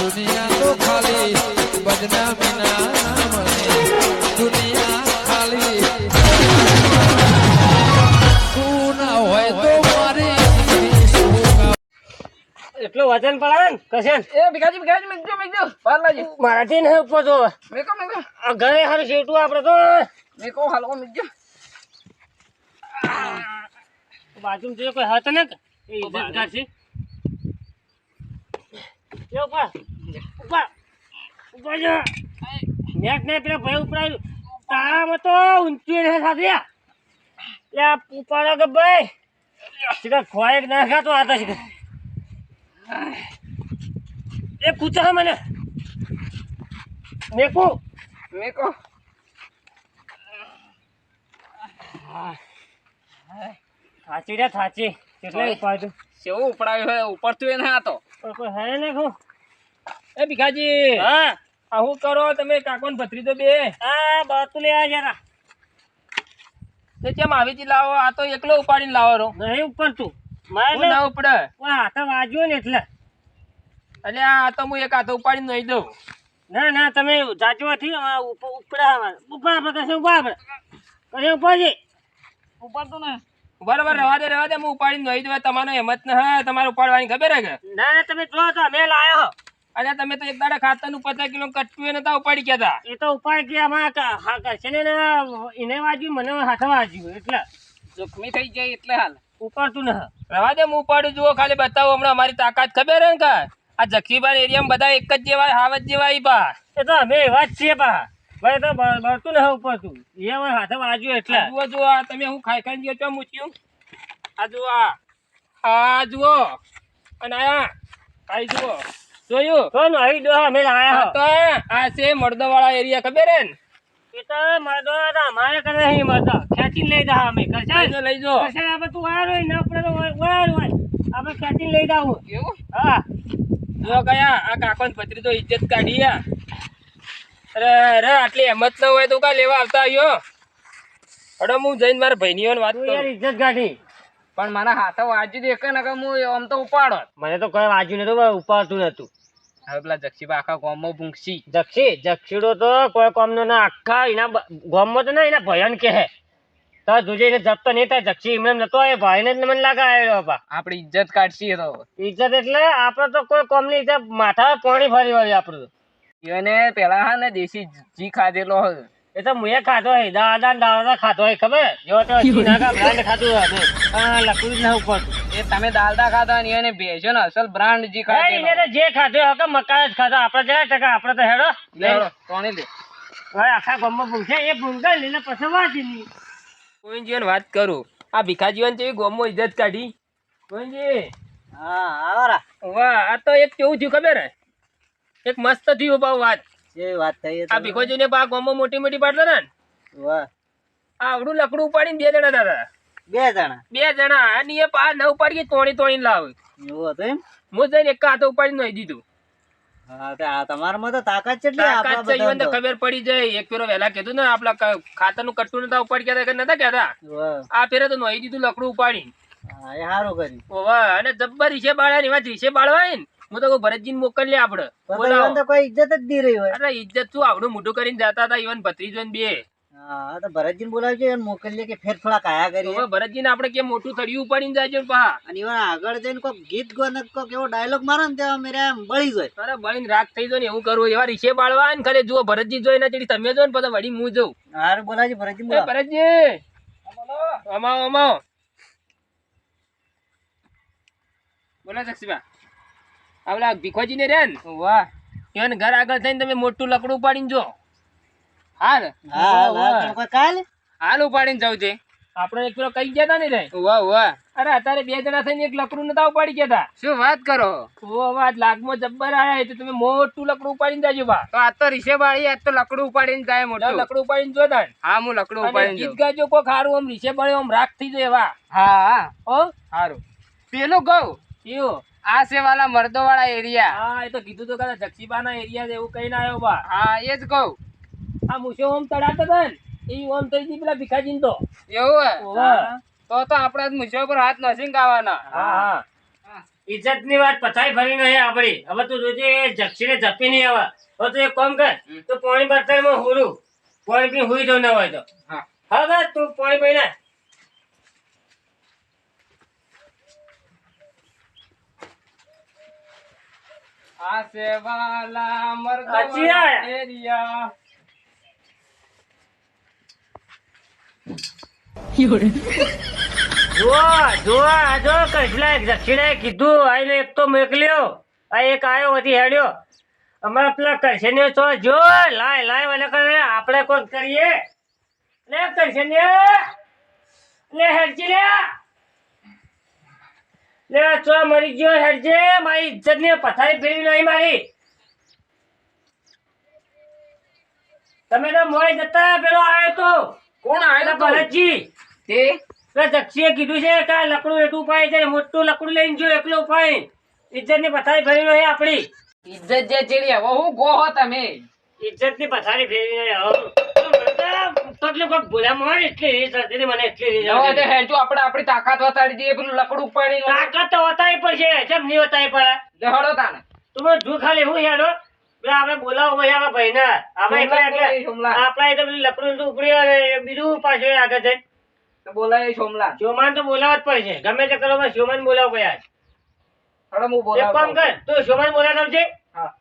દુનિયા તો ખાલી બદનામી ના નામને દુનિયા ખાલી તું ના હોય તો મારી જિંદગી શું કામ? એટલું વજન પડાવે ને કશે એ ભીખાજી ભીખાજી મેકજો મેકજો બહાર લાજી મારાથી ને ઉપર જો મેકો મેકો. આ ઘરે હારું શેઠું આપણે તો. મેકો હાલો મેકજો બાજુમાં જો કોઈ હાથ ને એ ઇજ્જત એ ઉપર ઉપર ઉપર જો. નેટ ને પેલા ભાઈ ઉપરાયું તારામાં તો ઊંચી ને સાથે યા ઉપાડો કે ભાઈ? શીખર ખોવાય ના ખાતો આતા શીખર. એ કૂચા મને. મેકુ? મેકો. થાચી રે થાચી. કેટલે ઉપાડ્યું? સેવું ઉપડાવ્યું હોય ઉપરતું એને આ તો પણ કોઈ હે ને કહું એ ભીખાજી હા? આ હું કરો? તમે કાકોન ભત્રી ભત્રીજો બે. આ બાતું લે આ જરા. તે કેમ આવી જી લાવો? આ તો એકલો ઉપાડીને લાવો રો નહીં ઉપર તું મારે ના ઉપડે. હાથે વાજ્યો ને એટલે. એટલે આ તો હું એક હાથે ઉપાડીને નહીં દઉં. ના ના તમે જાજો હતી ઉપડા ઉપર આપણે કશે ઉપર આપણે કશે છે ઉપર ને. બરાબર રવા દે રવા દે હું ઉપાડીને નહીં દઉં. તમારો હિંમત ન હે તમારે ઉપાડવાની ખબર હે કે? ના ના તમે જો તો અમે લાયો અને તમે તો એક દાડા ખાતાનું પચાસ કિલો કટકું એ નતા ઉપાડી ગયા હતા એ તો ઉપાડી ક- હા કરશે ને ને એને વાંચ્યું મને હાથે વાગ્યું એટલે. જોખમી થઈ જાય એટલે હાલ. ઉપાડતું ના ને રવા દે હું ઉપાડું જુઓ ખાલી બતાવો હમણાં અમારી તાકાત ખબર હે ને કા? આ જખીબાન એરિયામાં બધા એક જ જેવા હાવજ જેવા ઈ બા. એ તો અમે એવા જ છીએ બા. ભાઈ તો બળતું ને ઉપાડતું. એ હવે હાથે વાગ્યું એટલે. જુઓ જુઓ તમે હું ખાઈ ખાઈ ગયો છો મૂક્યું આ જુઓ આ જુઓ. અને આ આ જુઓ. જોયું તો આવી દો અમે લાયા તો આ છે મર્દવાળા એરિયા ખબર હે ને? એ તો મરદો મારે અમારે કરે હે મરદો. ખેંચી લઈ જા અમે કરશે? લઈ જો લઈ જો કરશે? આપણે તું હોય ને આપણે તો વાળો હોય. આપણે ખેંચી લઈ જાવું એવું? હા. જો ગયા આ કાકોન પત્રી તો ઇજ્જત કાઢી આ. અરે અરે આટલી હિંમત ન હોય તો કા લેવા આવતા આવ્યો અડો હું જઈને મારા ભાઈની વાત કરું. ઇજ્જત કાઢી. પણ મારા હાથે વાંચી દે કે નકર હું આમ તો ઉપાડો. મને તો કોઈ વાંચ્યું નતું ઉપાડતું નતું હવે પેલા જક્ષીબા આખા ગામમાં પૂંખશી જક્ષી જક્ષીડો તો કોઈ કોમનો ના આખા એના ગામમાં તો ના એના ભયન કે હે. તો જોજે એને જપતો નહીં થાય જક્ષી એમને નતો એ ભાઈને જ મને લાગે આવ્યો બાપા આપડી ઇજ્જત કાઢશી તો. ઇજ્જત એટલે આપણે તો કોઈ કોમની ઇજ્જત માથા પાણી ફરી વળી આપણું એને પેલા હા ને દેશી જી ખાધેલો હોય એ તો મુએ ખાધો હોય દાદા ને દાદા ખાધો હોય ખબર? જો તો બ્રાન્ડ ખાધું અમે. જ ના ઉપર. એ તમે દાલદા ખાધા ને એને ભેજો ને અસલ બ્રાન્ડ જે ખાધેલો. એને તો જે ખાધો હકે કે મકાઈ જ ખાધો. આપણે જરા ટકા આપણે તો હેડો. લે હેડો, લે? ભાઈ આખા ગામમાં પૂછે એ ભૂંગા લઈને પછી વાંચી ની ગોવિંદજીને વાત કરું. આ ભીખાજીઓને જેવી ગોમમાં ઇજ્જત કાઢી. ગોવિંદજી હા આવરા વાહ આ તો એક કેવું થયું ખબર હે? એક મસ્ત થયું બહુ વાત. જે વાત થઈ આ ભીખોજીને બા ગોમમાં મોટી મોટી પાડતો ને વાહ. આ આવડું લકડું ઉપાડીને બે જણા હતા બે જણા? બે જણા. અને એ પા ન ઉપાડી તોણી તોણી લાવ. એવું હતું એમ? હું જઈને એક હાથે ઉપાડી નઈ દીધું. હા તો આ તમારામાં તો તાકાત કેટલી તાકાત છે ઈવન તો. ખબર પડી જાય. એક ફેરો વહેલા કીધું ને આપડા ખાતરનું કટ્ટું નતા ઉપાડી ગયા કે નતા કેતા આ ફેરે તો નહીં દીધું લકડું ઉપાડી સારું કર્યું. ઓવા અને જબ્બર રીશે ને એવા રીશે બાળવાય ને હું તો ભરતજી ને મોકલી આપડે. કોઈ ઇજ્જત જ દી રહી હોય. અરે ઇજ્જત શું? આવડું મોટું કરીને જતા હતા ઈવન ભત્રીજો ને બે. હા તો ભરતજીને બોલાવજો અને મોકલીએ કે ફેર થોડા કાયા કરી ભરતજીને આપણે મોટું થડિયું ઉપાડીને જાયજો પા અને એવા આગળ જઈને કોઈક ગીત ગો ને એવો ડાયલોગ મારો ને ત્યાં મેરે આમ બળી જાય. અરે બળીને થઈ જાય ને એવું કરવું એવા રીશે બાળવા ને ખરે જુઓ ભરતજી જોઈ ને તમે જો ને પછી વળી હું જઉં. હારું બોલાવજો ભરતજી એ ભરતજી! અમાવો અમાવો બોલો જક્ષીબા આવલા ભીખોજી ને રે ને? વાહ. ઘર આગળ થઈને તમે મોટું લકડું ઉપાડીને જો. હાલ કોઈ કાલ? હાલ ઉપાડીને જાવ છે. આપણે એક પેલો કઈ ગયા તા ને રે? વાહ વાહ. અરે અત્યારે બે જણા થઈને એક લકડું નતા ઉપાડી ગયા હતા શું વાત કરો? ઓ વાત લાગમાં જબ્બર આયા તો તમે મોટું લકડું ઉપાડીને જાજો બા. તો આ તો રીશે બાળી આ તો લકડું ઉપાડીને જાય મોટું. લકડું ઉપાડીને જો તાણ. હા હું લકડું ઉપાડીને ગીત ગાજો કોક ખારું આમ રીશે બાળી આમ રાખ થઈ જાય વા હા. હા? ઓ હારું. પેલું ગૌ. કયું આ છે વાલા મર્દો વાળા એરિયા. હા એ તો કીધું તો કદાચ જક્ષીબાના એરિયા છે કઈ ના આવ્યો બા. હા એ જ કહું આ મુસો ઓમ તડાતો હતો ને એ ઓમ થઈ ગઈ પેલા ભીખાજી તો. એવું તો તો આપણે મુસો પર હાથ નસીંગ આવવાના હા હા. ઇજ્જતની વાત પથાઈ ફરી નહીં આપડી હવે તું જોજે જક્ષીને જપી નહીં આવે. હવે તું એક કામ કર તું પાણી બર્તનમાં હુરું. પાણી પી હુઈ જવું ના હોય તો. હા. હા બસ તું પાણી પી ના આ સેવાલા સાચી એરિયા જો જો આ જો કસલા દક્ષિણે કીધું. આઈને એક તો મોકલ્યો. આ એક આવ્યો વધી હેડ્યો. અમારા પેલા કરશન્યો છો, જો, લાય લાય વાલે કરે આપણે કોણ કરીએ? લે કરશન્યો. લે હેડજી, લે. લે ચો મરી ગયો, હેડજે. મારી ઇજ્જત ને પથારી ફેરવી નહીં મારી. તમે તો મોય જતા પેલો આવ્યો તો. કોણ પેલા ભરતજી. તે? જક્ષીએ કીધું છે કે લકડું એટલું ઉપાય છે મોટું લકડું લઈને જો એકલું ઉપાય. ઇજ્જતની પથારી ફેરી રહી આપડી ઇજ્જત જે ચીડી હવે હું ગોહો તમે. ઇજ્જતની પથારી ફેરી રહી તકલીફ એટલી રીત મને એટલી રીત હવે તે આપણે આપણી તાકાત વતાડી દઈએ પેલું લકડું ઉપાડી તાકાત તો વતાવી પડશે કેમ નહીં વતાવી પડે? હળો તાને. તું જો ખાલી હું પેલા આપણે બોલાવો ભાઈ આપણા ભાઈને. આપણે એકલા સોમલા બોલાવી, એકલા સોમલા. આપણા એ તો લકડું તો ઉપડી બીજું પાછું આગળ જઈને બોલાય સોમલા શોમાન તો બોલાવવા જ પડશે. ગમે તે કરો પણ બોલાવો ભાઈ આજ. એક કામ કર તું શોભાન બોલાવતો છે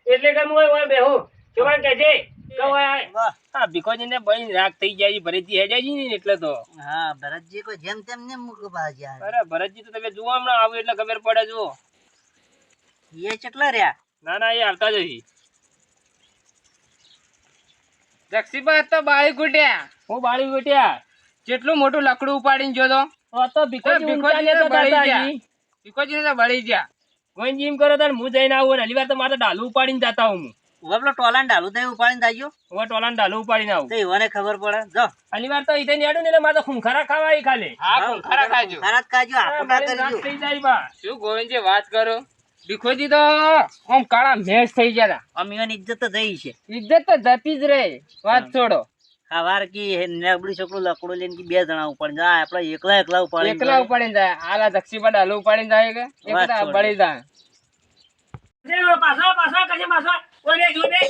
એટલે કે હું ઓય બેહું. કહેજે કે ઓય આય. હા ભીખોજીને બળી રાગ થઈ જાય ભરતજી હેજાજી ને એટલે તો. હા ભરતજી કોઈ જેમ તેમ ને મૂક ભાજ્યા અરે ભરતજી તો તમે જુઓ હમણાં આવું એટલે ખબર પડે જુઓ. એ કેટલા રહ્યા? ના ના એ આવતા જ હશે. જક્ષીબા તો બાળી કૂટ્યા હું બાળી બેઠ્યા કેટલું મોટું લકડું ઉપાડીને જોતો તો? તો ભીખોજી ઊંચા બળી ગયા. જતા તો બળી ગયા. કોઈ જીમ કરો તો હું જઈને આવું અને હલી વાર તો મારે ડાલું ઉપાડીને જતા હું. હું પેલો ટોલાન ડાલું તો ઉપાડીને તાજ્યો હું ટોલાને ડાલું ઉપાડીને આવું. તો મને ખબર પડે. જો. હલી વાર તો ઈતે નેડું ને મારે તો ખૂંખારા ખાવા ખાલી. હા ખરા ખાજો. ખરા ખાજો. આપો ના કરજો જાય શું ગોવિંદજી વાત કરો? ભીખોજી તો આમ કાળા મેચ થઈ ગયા તા. અમીઓની ઇજ્જત તો જઈ છે. ઇજ્જત તો જતી જ રહે. વાત છોડો. સવાર કી નબળી છોકરું લકડું લઈને કે બે જણા ઉપાડી જાય. આપણે એકલા એકલા ઉપાડી એકલા ઉપાડી જાય. આલા દક્ષીબા ડાલુ ઉપાડી જાય કે? એકલા છોડો. જાય. પાછો પાછો પાછો કશે પાછો. ઓલે જો દે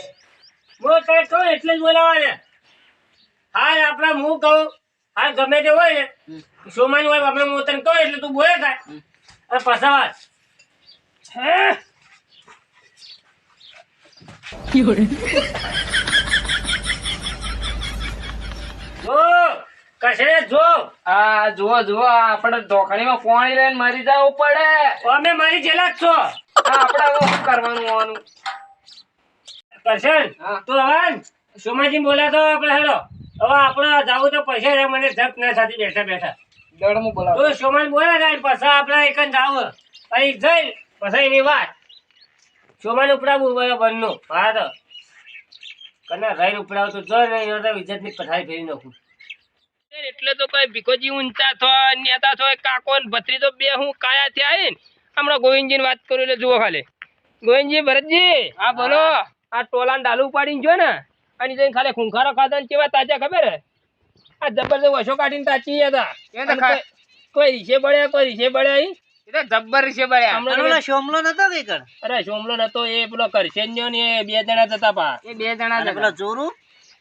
હું કઈ કહું એટલે જ બોલાવા ને હા આપણે હું કહું? હા ગમે તે હોય ને સોમાન હોય આપણે હું તને કહું એટલે તું બોલે થાય. અને પાછા વાત હે જો કશે જો? આ જુઓ જુઓ આપણે ઢોકણીમાં પાણી લઈને મરી જવું પડે. અમે મારી જેલા જ છો. આપણે હવે શું કરવાનું હોવાનું કરશન હા. તું હવે સોમાજી આપણે હેલો. હવે આપણે જાવું તો પૈસા મને જપ ના સાથે બેઠા બેઠા. દડ હું બોલાવું સોમાન બોલા થાય પછી આપણે એક જ જાવ. અહીં જઈ પછી એની વાત. સોમાન ઉપડાવું બરાબરનું હા તો. કના રાઈન ઉપડાવ તો જો નહીં તો ઇજ્જતની પથારી ફેરી નાખું. એટલે તો કઈ ભીખોજી ઊંચા થો નેતા થો કાકો ને ભત્રી તો બે હું કાયા થયા ને? હમણાં ગોવિંદજી વાત કરું એટલે જુઓ ખાલી. ગોવિંદજી ભરતજી. હા બોલો. આ ટોલાન ડાલુ ઉપાડીને જો ને. અને જઈને ખાલી ખૂંખારો ખાધા ને કેવા તાજા ખબર હે? આ જબરદસ્ત વસો કાઢીને તાચી હતા. એ તો અને ખા- કોઈ- રીષે રીસે બળ્યા કોઈ રીસે બળ્યા. એ જબ્બર છે બળ્યા હમણાં અને ઓલો શોમલો નતો કઈ કણ? અરે સોમલો નતો એ પેલો કરશેન્યો ને બે જણા જતા પા. એ બે જણા અને પેલો હતા. જોરું?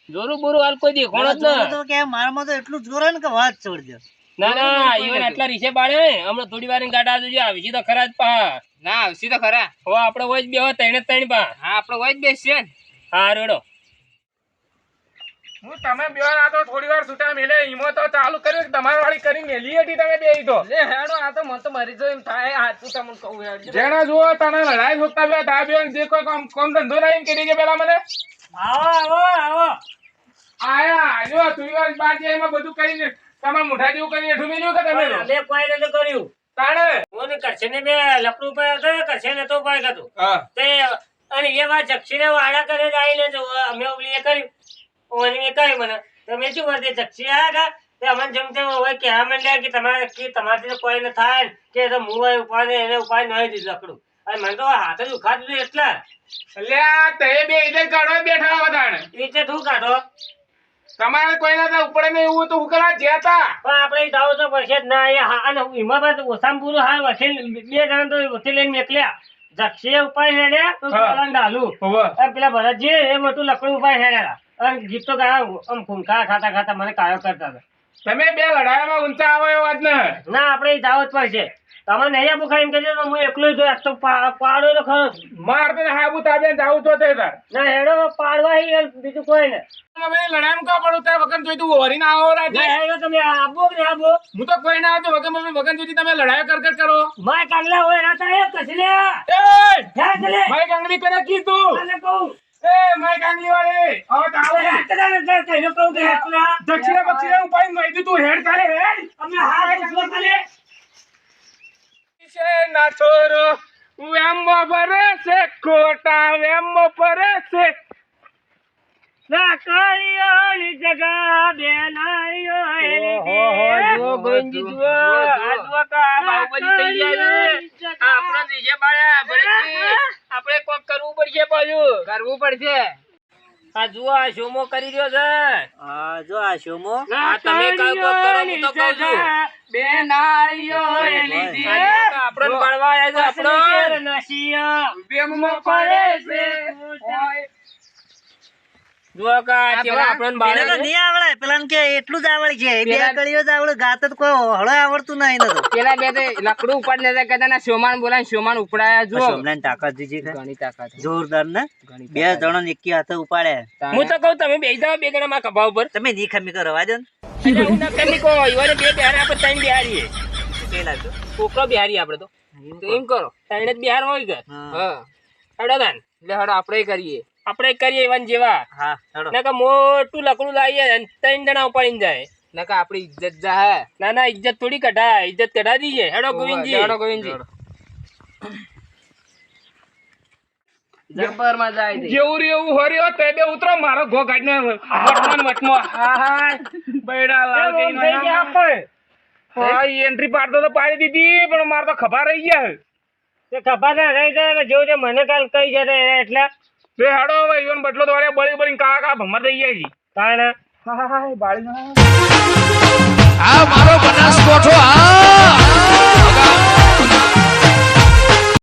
જોરું હાલ કોઈ દેખોણો જ પેલો તો કે મારામાં તો એટલું જોર ને કે વાત છોડ દો. ના ના ઈવન આટલા રીસે બાળ્યા હે હમણાં થોડી વાર ગાડા જોજો આવી તો ખરા જ પા. ના આવશી તો ખરા. હો આપણે હોય જ બે હોય ત્રણે ત્રણ પા. હા આપણે હોય જ છે ને. હા રેડો. હું તમે બે આ તો થોડી વાર છૂટા મેલે ઈમો તો ચાલુ કર્યું કે વાળી કરી મેલી હતી તમે બે તો. લે હેડો આ તો મને તો મરી જાય એમ થાય હાચું તમને કહું હેડજો. જેના જુઓ તને લડાઈ છોકતા બે તા બે જે કોઈ કામ કામ ધંધો નહીં કરી કે પેલા મને? આવો આવો આવો. આયા જો થોડી વાર બાદ એમાં બધું કરીને તમારે મુઠા જેવું કરીને હેઠું મેલ્યું કે તમે? અમે કોઈ નથી કર્યું. તાણે? હું ને બે લપડું પર હતો કરશે ને તો પાય હતું હા. તે અને એ વાત જક્ષીને વાડા કરે જાય આવીને જો અમે ઓલી એ કર્યું. ઓની એ કહ્યું મને તમે શું કરતી જક્ષી આયા તે અમને જમતે હોય કે હા માંડ્યા કે તમારે કે તમારાથી કોઈ ન થાય ને કે તો હું હોય ઉપાડે એને ઉપાડ નહીં દીધું લકડું. અને મને તો હાથે જ ઉખાતું એટલા. એટલે તે બે ઇધર કાઢો બેઠા વધારે નીચે તું કાઢો? તમારે કોઈના ના ઉપડે નહીં એવું તો હું કરવા જ્યાં તા પણ આપણે જાવ તો પડશે જ ના એ હા અને એમાં બાદ ઓછામાં પૂરું હા વચ્ચે બે જણા તો વચ્ચે લઈને નીકળ્યા જક્ષીએ ઉપાય હેડ્યા તો હા. પેલા ભરત જે પેલા ભરતજી એ મોટું લકડું ઉપાય હેડ્યા અને ગીત તો ગાયા આમ ખૂંખા ખાતા ખાતા મને કાયો કરતા હતા. તમે બે લડાઈમાં ઊંચા આવો એ વાત ને. ના આપણે જાવ જ પડશે તમે નહીં આપું ખાઈ એમ કહેજો તો હું એકલો જ તો પાડો તો ખરો. માર તો હાબુ તાબે જાવું તો તે ના હેડો પાડવા હી બીજું કોઈ ને. તમે લડાઈમાં કા પડો? તે વગન જોઈ તું વરી ના આવો ના હેડો તમે આપો કે આબો હું તો કોઈ ના આવતો વગન મમ્મી વગન જોઈ તમે લડાઈ કર કર. કરો માય કાંગલા હોય રાતા એ કસલે એ! હે ચલે માય કાંગલી કરે કીધું? અને કહું. એ કાંગલી વાળી હવે તારે હે ચલે કહું કે હેકલા દક્ષિણે પક્ષિણે હું પાઈ મહી તું હેડ ચાલે હેડ. અમે હાથ ઉછલો ચાલે છે ના છોરો વેમો ભરે ખોટા વેમો ભરે ના કળિયોની જગા બેનાયો જુઓ ગોવિંદજી જુઓ આ જુઓ કા બાહુબલી આ આપણો નીચે પાડ્યા ભરતજી આપણે કોક કરવું પડશે પાછું. કરવું પડશે. આ જુઓ આ શોમો કરી રહ્યો છે. હા જો આ શોમો. આ તમે કાંઈ કોક કરો હું તો કહું છું. બે નાળીઓ લીધી લીધી. આપણને આવ્યા છે આપણો. નસિયા છે. જુઓ કા કેવા આપણને પેલા નહીં આવડે પેલા કે એટલું જ આવડે છે. બે કળીઓ જ આવડે. ગાત જ કોઈ હળો આવડતું નહીં નતું. પેલા બે તે લકડું ઉપાડ લેતા કહેતા ના સોમાન બોલાય સોમાન ઉપડાયા જુઓ. સોમનાની તાકાત દીધી ઘણી તાકાત જોરદાર ને? બે જણો એકી હાથે ઉપાડ્યા. હું તો કહું તમે બેસી જાવ બે જણા માં ખભા ઉપર. તમે ની ખમી કરો વાજો ને. હું ના ઈવોને બે બિહાર ત્રણ બિહારીએ. પેલા તો કોકરો બિહારી આપણે તો. એમ કરો ત્રણ જ બિહાર હોય કે હા. હા. હેડો તાન એટલે હેડો આપણે કરીએ. આપણે કરીએ ઈવન જેવા. હા નકર મોટું લકડું લાવીએ અને ત્રણ જણા ઉપાડીને જાય. નકા આપણી ઇજ્જત જાય ના ના ઇજ્જત થોડી કઢા ઇજ્જત કઢા દઈએ. હેડો ગોવિંદજી. હેડો ગોવિંદજી. જબ્બર મજા આવી જેવું એવું હર્યો તે બે ઉતરો મારો ઘો કાઢનો વટમાં ને વટમાં હા હા બૈડા આમ થઈ ગયા આપણે? હા એન્ટ્રી પાડતો તો પાડી દીધી પણ મારે તો ખભા રહી ગયા તે ખભા ના રહી જાય ને જેવું તે મને કાલ કહી જતા એટલે. બે હાડો હવે, ઈવન બટલો તો વાળે બળી બળી કા કા ભમર થઈ જાય છે. કારણ હા હા હા બાળી આ મારો બનાસ કોઠો આ